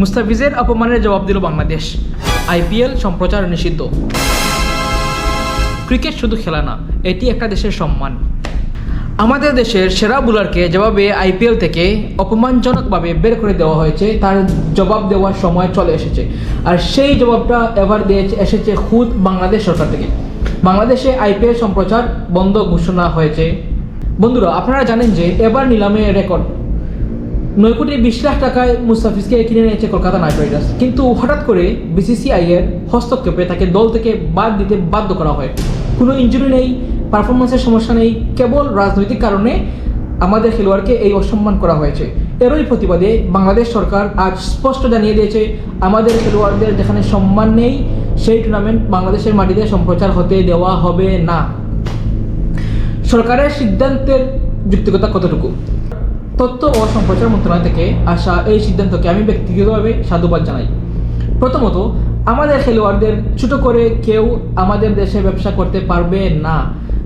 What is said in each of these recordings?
মুস্তাফিজের অপমানের জবাব দিল বাংলাদেশ। আইপিএল সম্প্রচার নিষিদ্ধ। ক্রিকেট শুধু খেলা না, এটি একটা দেশের সম্মান। আমাদের দেশের সেরা বোলারকে যেভাবে আইপিএল থেকে অপমানজনকভাবে বের করে দেওয়া হয়েছে, তার জবাব দেওয়ার সময় চলে এসেছে। আর সেই জবাবটা এবার দিয়েছে এসেছে খুদ বাংলাদেশ সরকার থেকে। বাংলাদেশে আইপিএল সম্প্রচার বন্ধ ঘোষণা হয়েছে। বন্ধুরা, আপনারা জানেন যে এবার নিলামে রেকর্ড। নয় কোটি বিশ লাখ টাকায় মুস্তাফিজকে কিনে নিয়েছে কলকাতা নাইট রাইডার্স। কিন্তু হঠাৎ করে বিসিসিআই এর হস্তক্ষেপে তাকে দল থেকে বাদ দিতে বাধ্য করা হয়। কোনো ইঞ্জুরি নেই পারফরমেন্সের সমস্যা নেই, কেবল রাজনৈতিক কারণে আমাদের খেলোয়াড়কে এই অসম্মান করা হয়েছে। এরই প্রতিবাদে বাংলাদেশ সরকার আজ স্পষ্ট জানিয়ে দিয়েছে, আমাদের খেলোয়াড়দের যেখানে সম্মান নেই, সেই টুর্নামেন্ট বাংলাদেশের মাটিতে সম্প্রচার হতে দেওয়া হবে না। সরকারের সিদ্ধান্তের যুক্তিকতা কতটুকু? তথ্য ও সম্প্রচার মন্ত্রণালয় থেকে আসা এই সিদ্ধান্তকে আমি ব্যক্তিগতভাবে সাধুবাদ জানাই। প্রথমত, আমাদের খেলোয়াড়দের ছোট করে কেউ আমাদের দেশে ব্যবসা করতে পারবে না।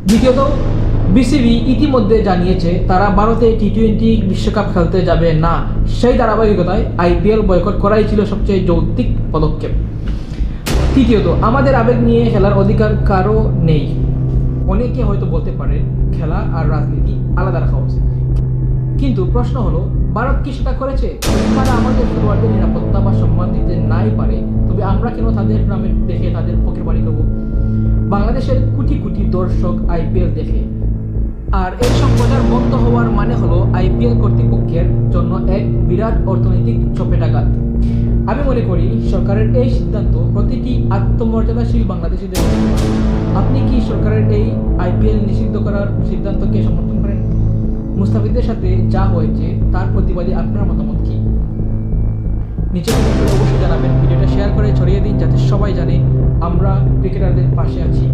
দ্বিতীয়ত, বিসিবি ইতিমধ্যে জানিয়েছে তারা ভারতে টি টোয়েন্টি বিশ্বকাপ খেলতে যাবে না। সেই ধারাবাহিকতায় আইপিএল বয়কট করাই ছিল সবচেয়ে যৌক্তিক পদক্ষেপ। তৃতীয়ত, আমাদের আবেগ নিয়ে খেলার অধিকার কারও নেই। অনেকে হয়তো বলতে পারে, খেলা আর রাজনীতি আলাদা রাখা উচিত। কিন্তু প্রশ্ন হলো, ভারত কি সেটা করেছে? তারা আমাদের খেলোয়াড়দের নিরাপত্তা বা সম্মান দিতে নাই পারে, তবে আমরা কেন তাদের নামে দেখে তাদের পকেট বাড়ি করব বাংলাদেশের কোটি কোটি দর্শক আইপিএল দেখে। আর এই সম্প্রচার বন্ধ হওয়ার মানে হলো আইপিএল কর্তৃপক্ষের জন্য এক বিরাট অর্থনৈতিক চপেটাঘাত। আমি মনে করি, সরকারের এই সিদ্ধান্ত প্রতিটি আত্মমর্যাদাশীল বাংলাদেশিদের। আপনি কি সরকারের এই আইপিএল নিষিদ্ধ করার সিদ্ধান্তকে সমর্থন করেন? মুস্তাফিজদের সাথে যা হয়েছে, তার প্রতিবাদে আপনার মতামত কি? নিচে অবশ্যই জানাবেন। ভিডিওটা শেয়ার করে ছড়িয়ে দিন, যাতে সবাই জানে আমরা ক্রিকেটারদের পাশে আছি।